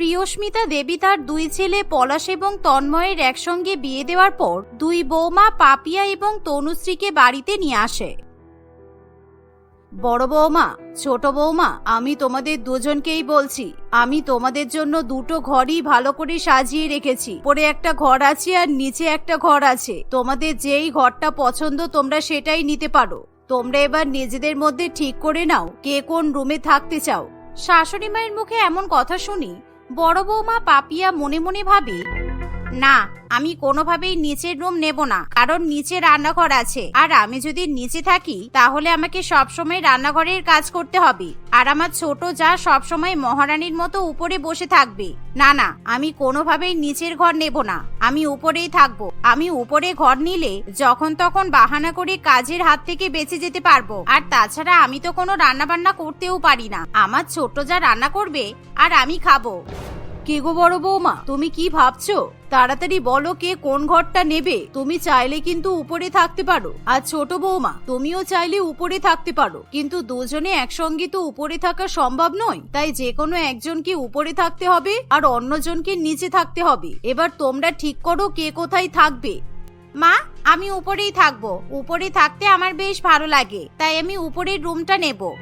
প্রিয়স্মিতা দেবী তার দুই ছেলে পলাশ এবং তন্ময়ের একসঙ্গে বিয়ে দেওয়ার পর দুই বৌমা পাপিয়া এবং তনুশ্রীকে বাড়িতে নিয়ে আসে। বড় বৌমা, ছোট বৌমা, আমি তোমাদের দুজনকেই বলছি, আমি তোমাদের জন্য দুটো ঘরই ভালো করে সাজিয়ে রেখেছি। পরে একটা ঘর আছে আর নিচে একটা ঘর আছে। তোমাদের যেই ঘরটা পছন্দ তোমরা সেটাই নিতে পারো। তোমরা এবার নিজেদের মধ্যে ঠিক করে নাও কে কোন রুমে থাকতে চাও। শাশুড়ি মায়ের মুখে এমন কথা শুনি বড় বৌমা পাপিয়া মনে মনে ভাবে না, আমি কোনোভাবেই নিচের রুম নেব না, কারণ নিচে রান্নাঘর আছে। আর আমি যদি নিচে থাকি, তাহলে আমাকে সবসময় রান্নাঘরের কাজ করতে হবে। আর আমার ছোট যা সবসময় মহারানীর মতো উপরে বসে থাকবে। না না, আমি কোনোভাবেই নিচের ঘর নেব না। আমি উপরেই থাকব। আমি উপরে ঘর নিলে যখন তখন বাহানা করে কাজের হাত থেকে বেঁচে যেতে পারব। আর তাছাড়া আমি তো কোনো রান্না বান্না করতেও পারি না। আমার ছোট যা রান্না করবে, আর আমি খাব। কে গো বড় বৌমা? তুমি কি ভাবছ? তাড়াতাড়ি বলো কে কোন ঘরটা নেবে। তুমি চাইলে কিন্তু উপরে থাকতে পারো। আর ছোট বৌমা, তুমিও চাইলে উপরে থাকতে পারো। কিন্তু দুজনে একসঙ্গে তো উপরে থাকা সম্ভব নয়। তাই যে কোনো একজনকে উপরে থাকতে হবে আর অন্যজনকে নিচে থাকতে হবে। এবার তোমরা ঠিক করো কে কোথায় থাকবে। মা, আমি উপরেই থাকব। উপরে থাকতে আমার বেশ ভালো লাগে। তাই আমি উপরের রুমটা নেব।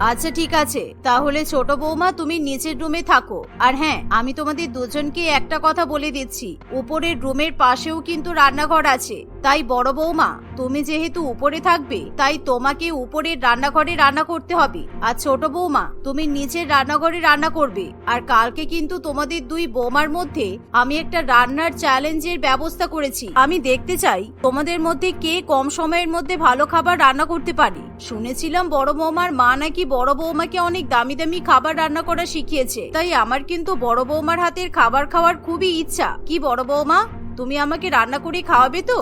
আচ্ছা ঠিক আছে। তাহলে ছোট বৌমা, তুমি নিচের রুমে থাকো। আর হ্যাঁ আমি তোমাদের দুজনকে একটা কথা বলে দিচ্ছি। উপরের রুমের পাশেও কিন্তু রান্নাঘর আছে। তাই বড় বৌমা, তুমি যেহেতু উপরে থাকবে, তাই তোমাকে উপরের রান্নাঘরে রান্না করতে হবে। আর ছোট বৌমা, তুমি নিচের রান্নাঘরে রান্না করবে। আর কালকে কিন্তু তোমাদের দুই বৌমার মধ্যে আমি একটা রান্নার চ্যালেঞ্জের ব্যবস্থা করেছি। আমি দেখতে চাই তোমাদের মধ্যে কে কম সময়ের মধ্যে ভালো খাবার রান্না করতে পারে। শুনেছিলাম বড় বৌমার মা নাকি বড় বৌমাকে অনেক দামি দামি খাবার রান্না করা শিখিয়েছে। তাই আমার কিন্তু বড় বৌমার হাতের খাবার খাওয়ার খুবই ইচ্ছা। কি বড় বৌমা, তুমি আমাকে রান্না করে খাওয়াবে তো?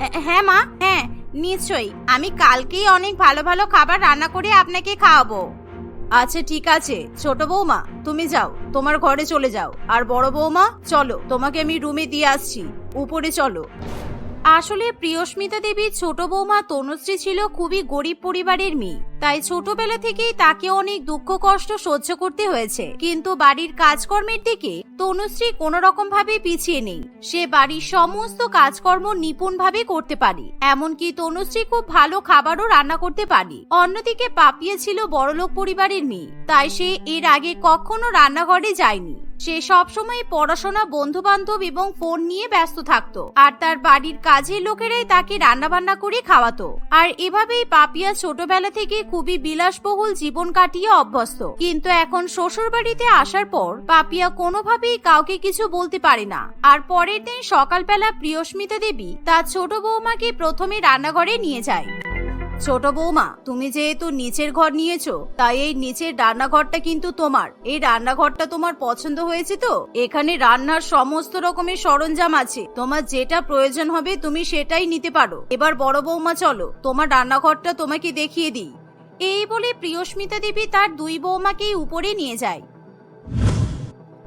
হ্যাঁ মা হ্যাঁ নিশ্চয়ই। আমি কালকেই অনেক ভালো ভালো খাবার রান্না করে আপনাকে খাওয়াবো। আচ্ছা ঠিক আছে। ছোট বৌমা, তুমি যাও, তোমার ঘরে চলে যাও। আর বড় বৌমা, চলো, তোমাকে আমি রুমে দিয়ে আসছি। উপরে চলো। আসলে প্রিয়স্মিতা দেবীর ছোট বৌমা তনুশ্রী ছিল খুবই গরিব পরিবারের মেয়ে। তাই ছোটবেলা থেকেই তাকে অনেক দুঃখ, কষ্ট সহ্য করতে হয়েছে। কিন্তু বাড়ির কাজকর্মের দিকে তনুশ্রী কোনো রকম ভাবে পিছিয়ে নেই। সে বাড়ির সমস্ত কাজকর্ম নিপুণ ভাবে করতে পারে। এমনকি তনুশ্রী খুব ভালো খাবারও রান্না করতে পারে। অন্যদিকে পাপিয়া ছিল বড়লোক পরিবারের মেয়ে। তাই সে এর আগে কখনো রান্নাঘরে যায়নি। সে সবসময় পড়াশোনা বন্ধু বান্ধব এবং ফোন নিয়ে ব্যস্ত থাকতো। আর তার বাড়ির কাজের লোকেরাই তাকে রান্নাবান্না করে খাওয়াতো। আর এভাবেই পাপিয়া ছোটবেলা থেকে খুবই বিলাসবহুল জীবন কাটিয়ে অভ্যস্ত। কিন্তু এখন শ্বশুর বাড়িতে আসার পর পাপিয়া কোনোভাবেই কাউকে কিছু বলতে পারে না। আর পরের দিন সকালবেলা প্রিয়স্মিতা দেবী তার ছোট বৌমাকে প্রথমে রান্নাঘরে নিয়ে যায়। ছোট বৌমা, তুমি যেহেতু নিচের ঘর নিয়েছো, তাই এই নিচের রান্নাঘরটা কিন্তু তোমার। এই রান্নাঘরটা তোমার পছন্দ হয়েছে তো? এখানে রান্নার সমস্ত রকমের সরঞ্জাম আছে। তোমার যেটা প্রয়োজন হবে, তুমি সেটাই নিতে পারো। এবার বড় বৌমা, চলো, তোমার রান্নাঘরটা তোমাকে দেখিয়ে দিই। এই বলে প্রিয়স্মিতা দেবী তার দুই বৌমাকেই উপরে নিয়ে যায়।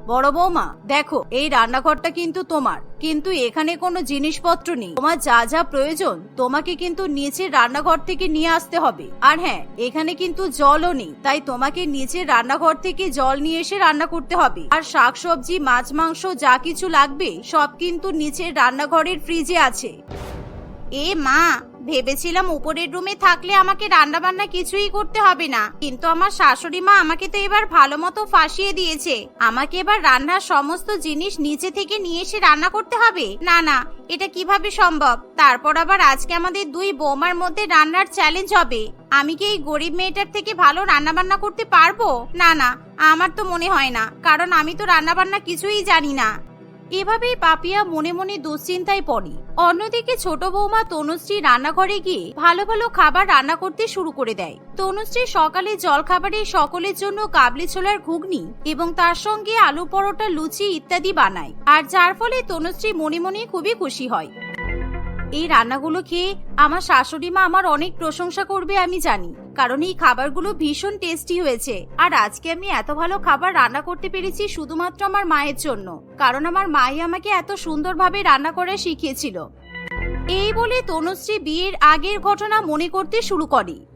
বড় বৌমা, দেখো, এই রান্নাঘরটা কিন্তু তোমার। কিন্তু এখানে কোনো জিনিসপত্র নেই। তোমার যা যা প্রয়োজন, তোমাকে কিন্তু নিচের রান্নাঘর থেকে নিয়ে আসতে হবে। আর হ্যাঁ এখানে কিন্তু জলও নেই, তাই তোমাকে নিচের রান্নাঘর থেকে জল নিয়ে এসে রান্না করতে হবে। আর শাকসবজি, মাছ, মাংস, যা কিছু লাগবে, সব কিন্তু নিচের রান্নাঘরের ফ্রিজে আছে। এ মা ভেবেছিলাম উপরের রুমে থাকলে আমাকে রান্না বান্না কিছুই করতে হবে না। কিন্তু আমার শাশুড়ি মা আমাকে তো এবার ভালো মতো ফাঁসিয়ে দিয়েছে। আমাকে এবার রান্নার সমস্ত জিনিস নিচে থেকে নিয়ে এসে রান্না করতে হবে। না না, এটা কীভাবে সম্ভব? তারপর আবার আজকে আমাদের দুই বৌমার মধ্যে রান্নার চ্যালেঞ্জ হবে। আমি কি এই গরিব মেয়েটার থেকে ভালো রান্না বান্না করতে পারব? না না, আমার তো মনে হয় না। কারণ আমি তো রান্না বান্না কিছুই জানি না। এভাবেই পাপিয়া মনে মনে দুশ্চিন্তায় পড়ে। অন্যদিকে ছোট বৌমা তনুশ্রী রান্নাঘরে গিয়ে ভালো ভালো খাবার রান্না করতে শুরু করে দেয়। তনুশ্রী সকালে জলখাবারে সকলের জন্য কাবলি ছোলার ঘুগনি এবং তার সঙ্গে আলু পরোটা, লুচি ইত্যাদি বানায়। আর যার ফলে তনুশ্রী মনে মনে খুবই খুশি হয়। এই রান্নাগুলো খেয়ে আমার শাশুড়ি মা আমার অনেক প্রশংসা করবে, আমি জানি। কারণ এই খাবারগুলো ভীষণ টেস্টি হয়েছে। আর আজকে আমি এত ভালো খাবার রান্না করতে পেরেছি শুধুমাত্র আমার মায়ের জন্য। কারণ আমার মাই আমাকে এত সুন্দরভাবে রান্না করে শিখিয়েছিল। এই বলে তনুশ্রী বিয়ের আগের ঘটনা মনে করতে শুরু করে।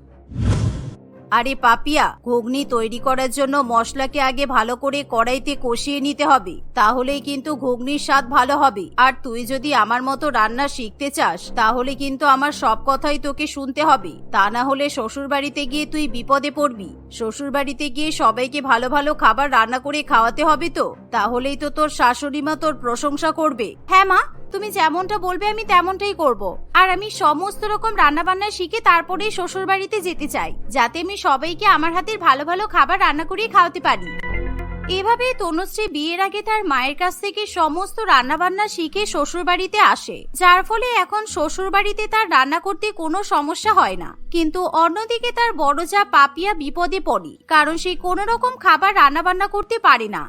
আরে পাপিয়া, ঘুগনি তৈরি করার জন্য মশলাকে আগে ভালো করে কড়াইতে কষিয়ে নিতে হবে। তাহলেই কিন্তু ঘুগনির স্বাদ ভালো হবে। আর তুই যদি আমার মতো রান্না শিখতে চাস, তাহলে কিন্তু আমার সব কথাই তোকে শুনতে হবে। তা না হলে শ্বশুর বাড়িতে গিয়ে তুই বিপদে পড়বি। শ্বশুর বাড়িতে গিয়ে সবাইকে ভালো ভালো খাবার রান্না করে খাওয়াতে হবে তো? তাহলেই তো তোর শাশুড়ি মা তোর প্রশংসা করবে। হ্যাঁ মা তুমি যেমনটা বলবে আমি তেমনটাই করব। আর আমি সমস্ত রকম রান্না বান্না শিখে তারপরেই শ্বশুর বাড়িতে যেতে চাই, যাতে আমি সবাইকে আমার হাতের ভালো ভালো খাবার রান্না করিয়ে খাওয়াতে পারি। এভাবে তনুশ্রী বিয়ের আগে তার মায়ের কাছ থেকে সমস্ত রান্নাবান্না শিখে শ্বশুর বাড়িতে আসে, যার ফলে এখন শ্বশুর বাড়িতে তার রান্না করতে কোনো সমস্যা হয় না। কিন্তু অন্যদিকে তার বড় যা পাপিয়া বিপদে পড়ে, কারণ সে কোনো রকম খাবার রান্নাবান্না করতে পারে না।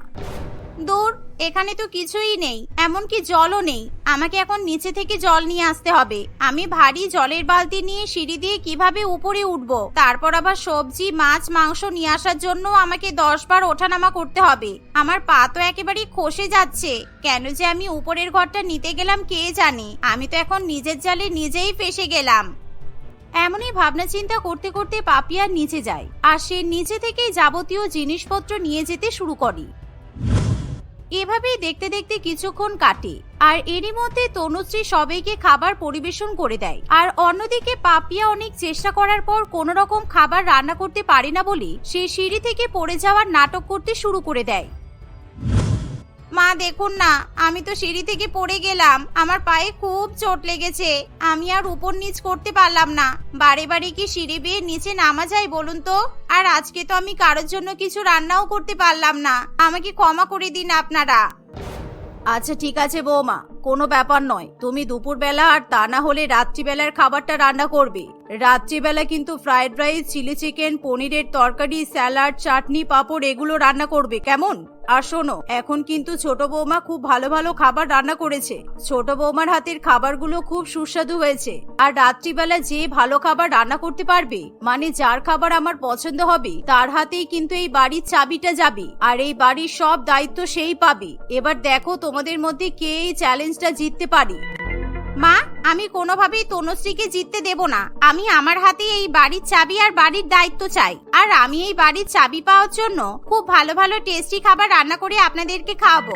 দূর, এখানে তো কিছুই নেই, এমনকি জলও নেই। আমাকে এখন নিচে থেকে জল নিয়ে আসতে হবে। আমি ভারী জলের বালতি নিয়ে সিঁড়ি দিয়ে কীভাবে উপরে উঠব? তারপর আবার সবজি, মাছ, মাংস নিয়ে আসার জন্য আমাকে দশ বার ওঠানামা করতে হবে। আমার পা তো একেবারে খসে যাচ্ছে। কেন যে আমি উপরের ঘরটা নিতে গেলাম কে জানে? আমি তো এখন নিজের জালে নিজেই ফেসে গেলাম। এমনই ভাবনা চিন্তা করতে করতে পাপিয়ার নিচে যায়, আর সে নিচে থেকেই যাবতীয় জিনিসপত্র নিয়ে যেতে শুরু করে। এভাবেই দেখতে দেখতে কিছুক্ষণ কাটে, আর এরই মধ্যে তনুশ্রী সবাইকে খাবার পরিবেশন করে দেয়। আর অন্যদিকে পাপিয়া অনেক চেষ্টা করার পর কোন রকম খাবার রান্না করতে পারে না বলে সে সিঁড়ি থেকে পড়ে যাওয়ার নাটক করতে শুরু করে দেয়। মা, দেখুন না, আমি তো সিঁড়ি থেকে পড়ে গেলাম। আমার পায়ে খুব চোট লেগেছে। আমি আর উপর নিচ করতে পারলাম না। বারে বারে কি সিঁড়ি বেয়ে নিচে নামা যায় বলুন তো? আর আজকে তো আমি কারোর জন্য কিছু রান্নাও করতে পারলাম না। আমাকে ক্ষমা করে দিন আপনারা। আচ্ছা ঠিক আছে বৌমা, কোনো ব্যাপার নয়। তুমি দুপুরবেলা আর তা না হলে রাত্রিবেলার খাবারটা রান্না করবে। রাত্রিবেলা কিন্তু ফ্রাইড রাইস চিলি চিকেন পনিরের তরকারি স্যালাড চাটনি, পাঁপড় এগুলো রান্না করবে। কেমন? আর শোনো, এখন কিন্তু ছোট বৌমা খুব ভালো ভালো খাবার রান্না করেছে। ছোট বৌমার হাতের খাবারগুলো খুব সুস্বাদু হয়েছে। আর রাত্রিবেলা যে ভালো খাবার রান্না করতে পারবে মানে যার খাবার আমার পছন্দ হবে, তার হাতেই কিন্তু এই বাড়ির চাবিটা যাবে। আর এই বাড়ির সব দায়িত্ব সেই পাবে। এবার দেখো তোমাদের মধ্যে কে এই চ্যালেঞ্জটা জিততে পারে। মা, আমি কোনোভাবেই তনুশ্রীকে জিততে দেব না। আমি আমার হাতে এই বাড়ির চাবি আর বাড়ির দায়িত্ব চাই। আর আমি এই বাড়ির চাবি পাওয়ার জন্য খুব ভালো ভালো টেস্টি খাবার রান্না করে আপনাদেরকে খাওয়াবো।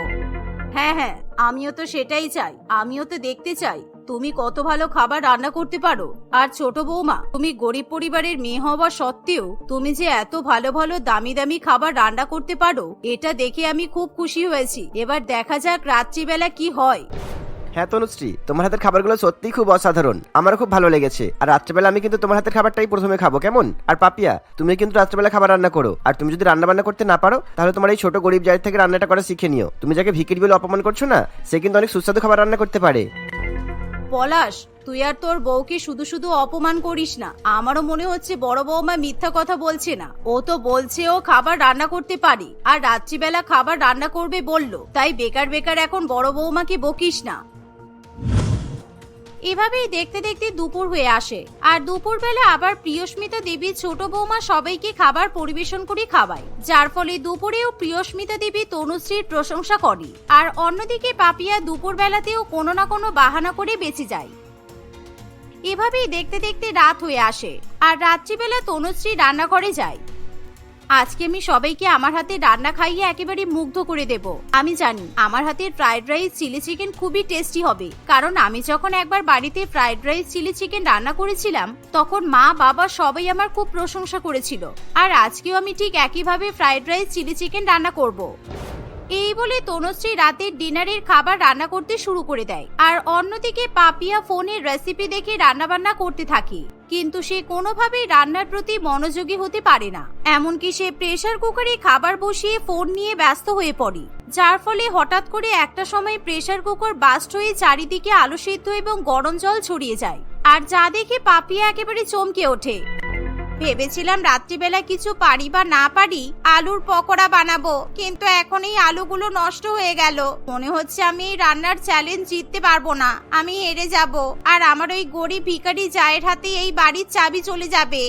হ্যাঁ হ্যাঁ আমিও তো সেটাই চাই। আমিও তো দেখতে চাই। তুমি কত ভালো খাবার রান্না করতে পারো। আর ছোট বৌমা, তুমি গরিব পরিবারের মেয়ে হওয়া সত্ত্বেও তুমি যে এত ভালো ভালো দামি দামি খাবার রান্না করতে পারো, এটা দেখে আমি খুব খুশি হয়েছি। এবার দেখা যাক রাত্রিবেলা কি হয়। হ্যাঁ তনুশ্রী, তোমার হাতের খাবারগুলো সত্যিই খুব অসাধারণ। আমার খুব ভালো লেগেছে। আর রাত্রেবেলা আমি কিন্তু তোমার হাতের খাবারটাই প্রথমে খাব, কেমন? আর পাপিয়া, তুমি কিন্তু রাত্রেবেলা খাবার রান্না করো। আর তুমি যদি রান্না বান্না করতে না পারো, তাহলে তোমার এই ছোট গরিব জায়গা থেকে রান্নাটা করা শিখে নিও। তুমি যাকে ভিকির বলে অপমান করছ না, সে কিন্তু অনেক সুস্বাদু খাবার রান্না করতে পারে। পলাশ, তুই আর তোর বউকে শুধু শুধু অপমান করিস না। আমারও মনে হচ্ছে বড় বৌমা মিথ্যা কথা বলছে না। ও তো বলছে ও খাবার রান্না করতে পারে। আর রাত্রিবেলা খাবার রান্না করবে বলল। তাই বেকার বেকার এখন বড় বৌমাকে বকিস না। এভাবেই দেখতে দেখতে দুপুর হয়ে আসে। আর দুপুরবেলা আবার প্রিয়স্মিতা দেবী ছোট বৌমা সবাইকে খাবার পরিবেশন করে খাওয়ায়। যার ফলে দুপুরেও প্রিয়স্মিতা দেবী তনুশ্রীর প্রশংসা করে। আর অন্যদিকে পাপিয়া দুপুরবেলাতেও কোনো না কোনো বাহানা করে বেঁচে যায়। এভাবেই দেখতে দেখতে রাত হয়ে আসে। আর রাত্রিবেলা তনুশ্রী রান্নাঘরে যায়। আজকে আমি সবাইকে আমার হাতে রান্না খাইয়ে একেবারে মুগ্ধ করে দেব। আমি জানি, আমার হাতে ফ্রাইড রাইস চিলি চিকেন খুবই টেস্টি হবে। কারণ আমি যখন একবার বাড়িতে ফ্রাইড রাইস চিলি চিকেন রান্না করেছিলাম, তখন মা, বাবা সবাই আমার খুব প্রশংসা করেছিল। আর আজকেও আমি ঠিক একইভাবে ফ্রাইড রাইস চিলি চিকেন রান্না করব। এই বলে তনুশ্রী রাতের ডিনারের খাবার রান্না করতে শুরু করে দেয়। আর অন্যদিকে পাপিয়া ফোনের রেসিপি দেখে রান্নাবান্না করতে থাকে। কিন্তু সে কোনোভাবেই রান্নার প্রতি মনোযোগী হতে পারে না। এমনকি সে প্রেসার কুকারে খাবার বসিয়ে ফোন নিয়ে ব্যস্ত হয়ে পড়ে। যার ফলে হঠাৎ করে একটা সময় প্রেসার কুকার বাস্ট হয়ে চারিদিকে আলু সিদ্ধ এবং গরম জল ছড়িয়ে যায়। আর যা দেখে পাপিয়া একেবারে চমকে ওঠে। ভেবেছিলাম রাত্রিবেলা কিছু পারি বা না পারি আলুর পকোড়া বানাবো, কিন্তু এখন এই আলুগুলো নষ্ট হয়ে গেল। মনে হচ্ছে আমি এই রান্নার চ্যালেঞ্জ জিততে পারব না। আমি হেরে যাব। আর আমার ওই গরিব ভিকারি জায়ের হাতে এই বাড়ির চাবি চলে যাবে।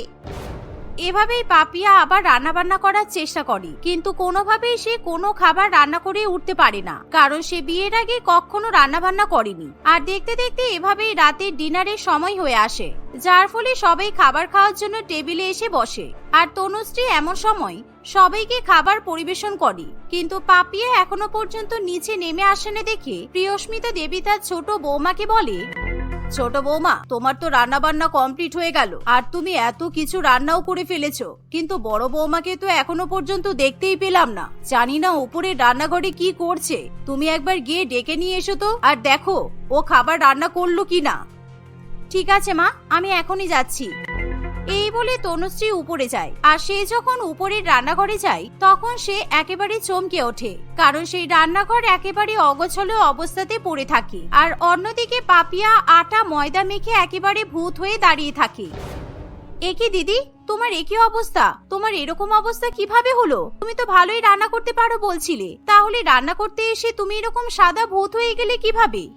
এভাবেই পাপিয়া আবার রান্না বান্না করার চেষ্টা করে। কিন্তু কোনোভাবেই সে কোনো খাবার রান্না করে উঠতে পারে না। কারণ সে বিয়ের আগে কখনো রান্না বান্না করেনি। আর দেখতে দেখতে এভাবেই রাতের ডিনারের সময় হয়ে আসে। যার ফলে সবাই খাবার খাওয়ার জন্য টেবিলে এসে বসে। আর তনুশ্রী এমন সময় সবাইকে খাবার পরিবেশন করে। কিন্তু পাপিয়া এখনও পর্যন্ত নিচে নেমে আসে না দেখে প্রিয়স্মিতা দেবী তার ছোট বৌমাকে বলে ছোট বৌমা, তোমার তো রান্না বান্না কমপ্লিট হয়ে গেল। আর তুমি এত কিছু রান্নাও করে ফেলেছ। কিন্তু বড় বৌমাকে তো এখনও পর্যন্ত দেখতেই পেলাম না। জানি না উপরে রান্নাঘরে কি করছে। তুমি একবার গিয়ে ডেকে নিয়ে এসো তো, আর দেখো, ও খাবার রান্না করল কি না ঠিক আছে মা, আমি এখনই যাচ্ছি। এই বলে তনুশ্রী উপরে যায়। আর সে যখন উপরের রান্নাঘরে যায়, তখন সে একেবারে চমকে ওঠে। কারণ সেই রান্নাঘর একেবারে অগোছলো অবস্থাতে পড়ে থাকে। আর অন্যদিকে পাপিয়া আটা ময়দা মেখে একেবারে ভূত হয়ে দাঁড়িয়ে থাকে। একই দিদি, তোমার একই অবস্থা? তোমার এরকম অবস্থা কীভাবে হলো? তুমি তো ভালোই রান্না করতে পারো বলছিলে। তাহলে রান্না করতে এসে তুমি এরকম সাদা ভূত হয়ে গেলে কীভাবে?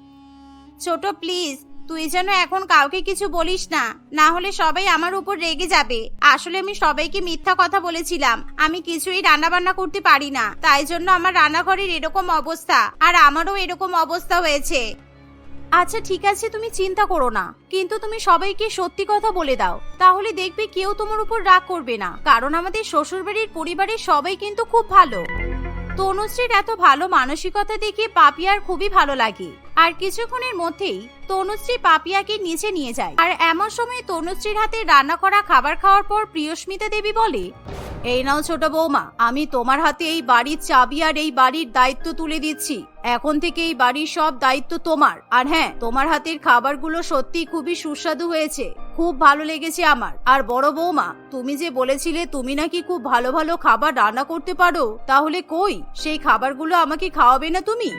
ছোট, প্লিজ তুই যেন এখন কাউকে কিছু বলিস না না হলে সবাই আমার উপর রেগে যাবে। আসলে আমি সবাইকে মিথ্যা কথা বলেছিলাম, আমি কিছুই রান্না বান্না করতে পারি না, তাই জন্য আমার রান্নাঘরের এরকম অবস্থা, আর আমারও এরকম অবস্থা হয়েছে। আচ্ছা ঠিক আছে, তুমি চিন্তা করো না, কিন্তু তুমি সবাইকে সত্যি কথা বলে দাও, তাহলে দেখবে কেউ তোমার উপর রাগ করবে না, কারণ আমাদের শ্বশুরবাড়ির পরিবারের সবাই কিন্তু খুব ভালো। তনুশ্রীর এত ভালো মানসিকতা দেখে পাপিয়ার খুবই ভালো লাগে। আর কিছুক্ষণের মধ্যেই তনুশ্রী পাপিয়াকে নিচে নিয়ে যায়। আর এমন সময় তনুশ্রীর হাতে রান্না করা খাবার খাওয়ার পর প্রিয়স্মিতা দেবী বলে, এই নাও ছোট বৌমা, আমি তোমার হাতে এই বাড়ির চাবি আর এই বাড়ির দায়িত্ব তুলে দিচ্ছি। এখন থেকে এই বাড়ির সব দায়িত্ব তোমার। আর হ্যাঁ তোমার হাতের খাবারগুলো সত্যি খুবই সুস্বাদু হয়েছে। খুব ভালো লেগেছে আমার। আর বড় বৌমা, তুমি যে বলেছিলে তুমি নাকি খুব ভালো ভালো খাবার রান্না করতে পারো, তাহলে কই? সেই খাবারগুলো আমাকে খাওয়াবে না তুমি?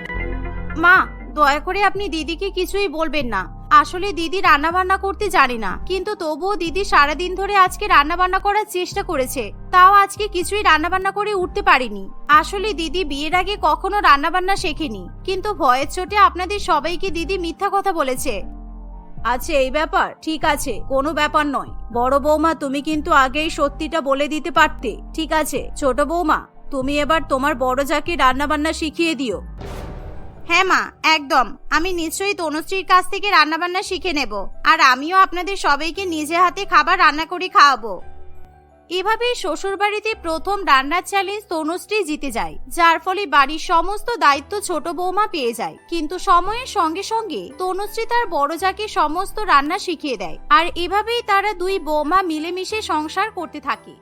মা দয়া করে আপনি দিদিকে কিছুই বলবেন না। আসলে দিদি রান্না বান্না করতে জানে না। কিন্তু তবুও দিদি সারাদিন ধরে আজকে রান্না বান্না করার চেষ্টা করেছে। তাও আজকে কিছুই রান্না বান্না করে উঠতে পারিনি। আসলে দিদি বিয়ের আগে কখনো রান্না বান্না শেখেনি। কিন্তু ভয়ের চোটে আপনাদের সবাইকে দিদি মিথ্যা কথা বলেছে। আচ্ছা এই ব্যাপার? ঠিক আছে, কোনো ব্যাপার নয়। বড় বৌমা, তুমি কিন্তু আগেই সত্যিটা বলে দিতে পারতে। ঠিক আছে, ছোট বৌমা, তুমি এবার তোমার বড় যাকে রান্না বান্না শিখিয়ে দিও। হ্যাঁ মা, একদম। আমি নিশ্চয়ই তনুশ্রীর কাছ থেকে রান্নাবান্না শিখে নেব। আর আমিও আপনাদের সবাইকে নিজে হাতে খাবার রান্না করে খাওয়াবো। এভাবেই শ্বশুরবাড়িতে প্রথম রান্নার চ্যালেঞ্জ তনুশ্রী জিতে যায়, যার ফলে বাড়ির সমস্ত দায়িত্ব ছোট বৌমা পেয়ে যায়। কিন্তু সময়ের সঙ্গে সঙ্গে তনুশ্রী তার বড় যাকে সমস্ত রান্না শিখিয়ে দেয়, আর এভাবেই তারা দুই বৌমা মিলেমিশে সংসার করতে থাকে।